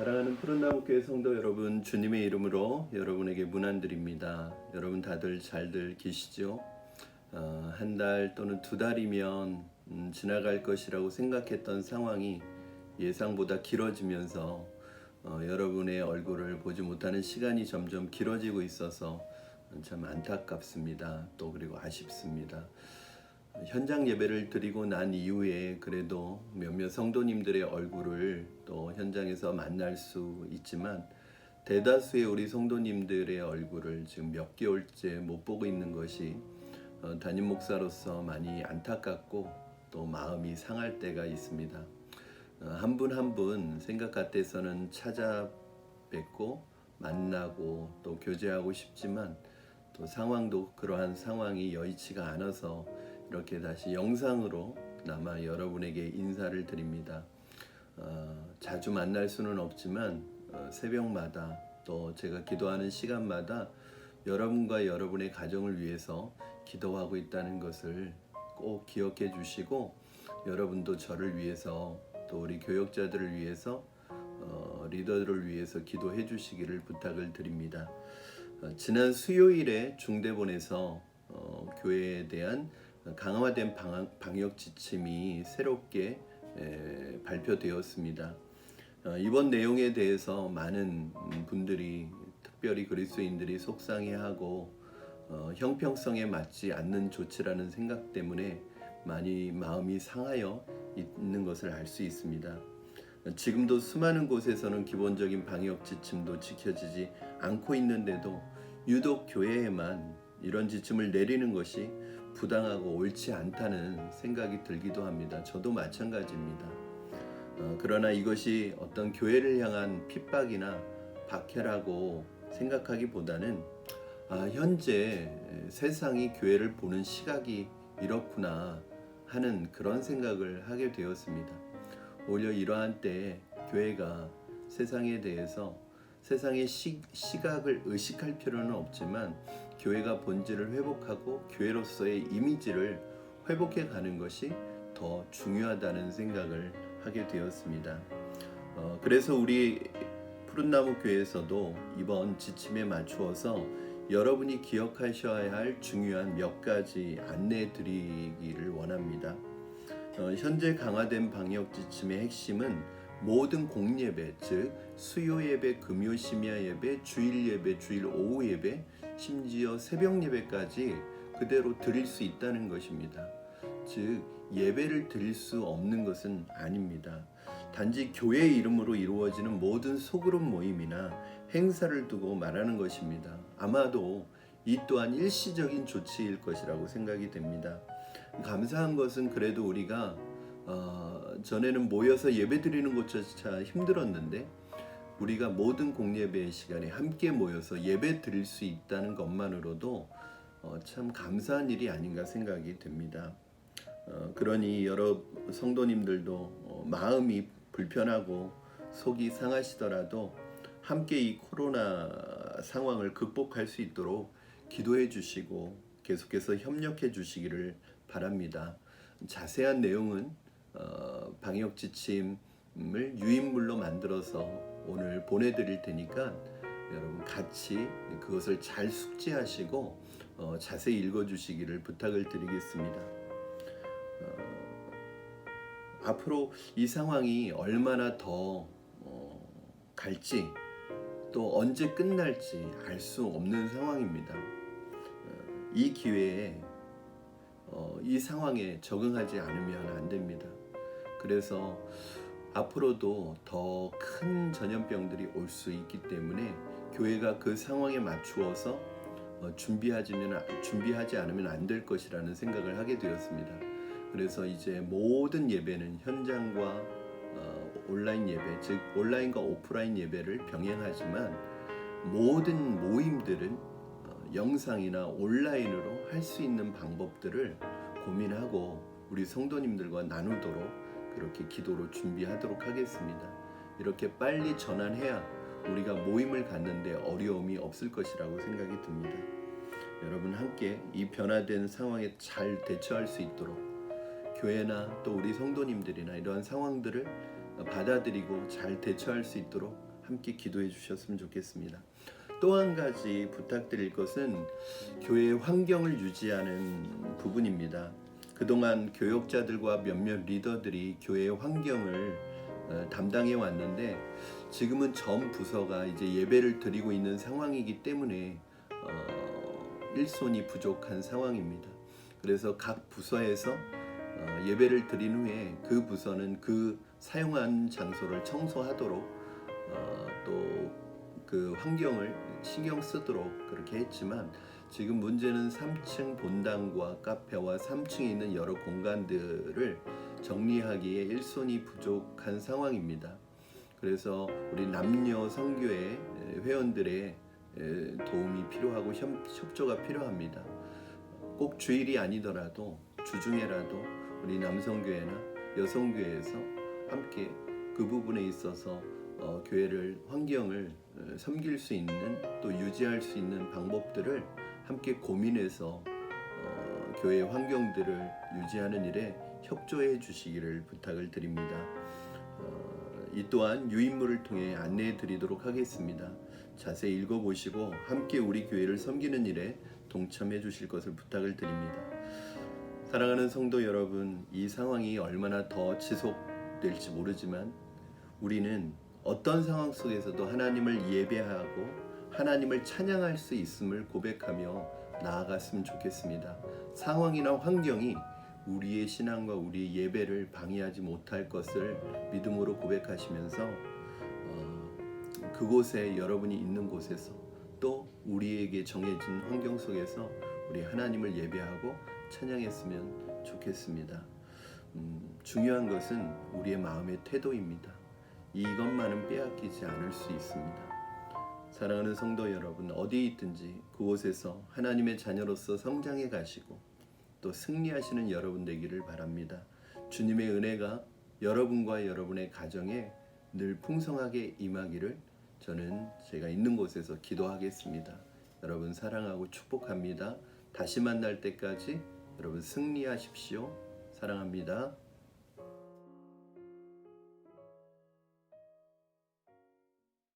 사랑하는 푸른나무 교회 성도 여러분, 주님의 이름으로 여러분에게 문안드립니다. 여러분 다들 잘들 계시죠? 어, 한달 또는 두 달이면 음, 지나갈 것이라고 생각했던 상황이 예상보다 길어지면서 어, 여러분의 얼굴을 보지 못하는 시간이 점점 길어지고 있어서 참 안타깝습니다. 또 그리고 아쉽습니다. 현장 예배를 드리고 난 이후에 그래도 몇몇 성도님들의 얼굴을 또 현장에서 만날 수 있지만 대다수의 우리 성도님들의 얼굴을 지금 몇 개월째 못 보고 있는 것이 어, 담임 목사로서 많이 안타깝고 또 마음이 상할 때가 있습니다. 어, 한분 한 분 생각 같아서는 찾아뵙고 만나고 또 교제하고 싶지만 또 상황도 그러한 상황이 여의치가 않아서 이렇게 다시 영상으로 남아 여러분에게 인사를 드립니다. 어, 자주 만날 수는 없지만 어, 새벽마다 또 제가 기도하는 시간마다 여러분과 여러분의 가정을 위해서 기도하고 있다는 것을 꼭 기억해 주시고 여러분도 저를 위해서 또 우리 교역자들을 위해서 어, 리더들을 위해서 기도해 주시기를 부탁을 드립니다. 어, 지난 수요일에 중대본에서 어, 교회에 대한 강화된 방역 지침이 새롭게 에, 발표되었습니다. 어, 이번 내용에 대해서 많은 음, 분들이 특별히 그리스도인들이 속상해하고 어, 형평성에 맞지 않는 조치라는 생각 때문에 많이 마음이 상하여 있는 것을 알 수 있습니다. 지금도 수많은 곳에서는 기본적인 방역 지침도 지켜지지 않고 있는데도 유독 교회에만 이런 지침을 내리는 것이 부당하고 옳지 않다는 생각이 들기도 합니다. 저도 마찬가지입니다. 어, 그러나 이것이 어떤 교회를 향한 핍박이나 박해라고 생각하기보다는 아, 현재 세상이 교회를 보는 시각이 이렇구나 하는 그런 생각을 하게 되었습니다. 오히려 이러한 때 교회가 세상에 대해서 세상의 시, 시각을 의식할 필요는 없지만 교회가 본질을 회복하고 교회로서의 이미지를 회복해 가는 것이 더 중요하다는 생각을 하게 되었습니다. 어, 그래서 우리 푸른나무 교회에서도 이번 지침에 맞추어서 여러분이 기억하셔야 할 중요한 몇 가지 안내 드리기를 원합니다. 어, 현재 강화된 방역 지침의 핵심은 모든 공예배, 즉 수요 예배, 금요 심야 예배, 주일 예배, 주일 오후 예배, 심지어 새벽 예배까지 그대로 드릴 수 있다는 것입니다. 즉 예배를 드릴 수 없는 것은 아닙니다. 단지 교회 이름으로 이루어지는 모든 소그룹 모임이나 행사를 두고 말하는 것입니다. 아마도 이 또한 일시적인 조치일 것이라고 생각이 됩니다. 감사한 것은 그래도 우리가 어, 전에는 모여서 예배 드리는 것조차 힘들었는데 우리가 모든 공예배의 시간에 함께 모여서 예배 드릴 수 있다는 것만으로도 어, 참 감사한 일이 아닌가 생각이 됩니다. 어, 그러니 여러 성도님들도 어, 마음이 불편하고 속이 상하시더라도 함께 이 코로나 상황을 극복할 수 있도록 기도해 주시고 계속해서 협력해 주시기를 바랍니다. 자세한 내용은 어, 방역 지침을 유인물로 만들어서 오늘 보내드릴 테니까 여러분 같이 그것을 잘 숙지하시고 어, 자세히 읽어주시기를 부탁을 드리겠습니다. 어, 앞으로 이 상황이 얼마나 더 어, 갈지 또 언제 끝날지 알 수 없는 상황입니다. 어, 이 기회에 어, 이 상황에 적응하지 않으면 안 됩니다. 그래서 앞으로도 더 큰 전염병들이 올 수 있기 때문에 교회가 그 상황에 맞추어서 어, 준비하지면 준비하지 않으면 안 될 것이라는 생각을 하게 되었습니다. 그래서 이제 모든 예배는 현장과 어, 온라인 예배, 즉 온라인과 오프라인 예배를 병행하지만 모든 모임들은 어, 영상이나 온라인으로 할 수 있는 방법들을 고민하고 우리 성도님들과 나누도록 그렇게 기도로 준비하도록 하겠습니다. 이렇게 빨리 전환해야 우리가 모임을 갖는데 어려움이 없을 것이라고 생각이 듭니다. 여러분 함께 이 변화된 상황에 잘 대처할 수 있도록 교회나 또 우리 성도님들이나 이러한 상황들을 받아들이고 잘 대처할 수 있도록 함께 기도해 주셨으면 좋겠습니다. 또 한 가지 부탁드릴 것은 교회의 환경을 유지하는 부분입니다. 그동안 교역자들과 몇몇 리더들이 교회의 환경을 어, 담당해 왔는데 지금은 전 부서가 이제 예배를 드리고 있는 상황이기 때문에 어, 일손이 부족한 상황입니다. 그래서 각 부서에서 어, 예배를 드린 후에 그 부서는 그 사용한 장소를 청소하도록 어, 또그 환경을 신경 쓰도록 그렇게 했지만 지금 문제는 3층 본당과 카페와 3층에 있는 여러 공간들을 정리하기에 일손이 부족한 상황입니다. 그래서 우리 남녀 성교회 회원들의 에, 도움이 필요하고 협- 협조가 필요합니다. 꼭 주일이 아니더라도 주중에라도 우리 남성교회나 여성교회에서 함께 그 부분에 있어서 어, 교회를 환경을 어, 섬길 수 있는 또 유지할 수 있는 방법들을 함께 고민해서 어, 교회 환경들을 유지하는 일에 협조해 주시기를 부탁을 드립니다. 어, 이 또한 유인물을 통해 안내해 드리도록 하겠습니다. 자세히 읽어보시고 함께 우리 교회를 섬기는 일에 동참해 주실 것을 부탁을 드립니다. 사랑하는 성도 여러분, 이 상황이 얼마나 더 지속될지 모르지만 우리는 어떤 상황 속에서도 하나님을 예배하고 하나님을 찬양할 수 있음을 고백하며 나아갔으면 좋겠습니다. 상황이나 환경이 우리의 신앙과 우리의 예배를 방해하지 못할 것을 믿음으로 고백하시면서 어, 그곳에 여러분이 있는 곳에서 또 우리에게 정해진 환경 속에서 우리 하나님을 예배하고 찬양했으면 좋겠습니다. 음, 중요한 것은 우리의 마음의 태도입니다. 이것만은 빼앗기지 않을 수 있습니다. 사랑하는 성도 여러분, 어디 있든지 그곳에서 하나님의 자녀로서 성장해 가시고 또 승리하시는 여러분 되기를 바랍니다. 주님의 은혜가 여러분과 여러분의 가정에 늘 풍성하게 임하기를 저는 제가 있는 곳에서 기도하겠습니다. 여러분 사랑하고 축복합니다. 다시 만날 때까지 여러분 승리하십시오. 사랑합니다.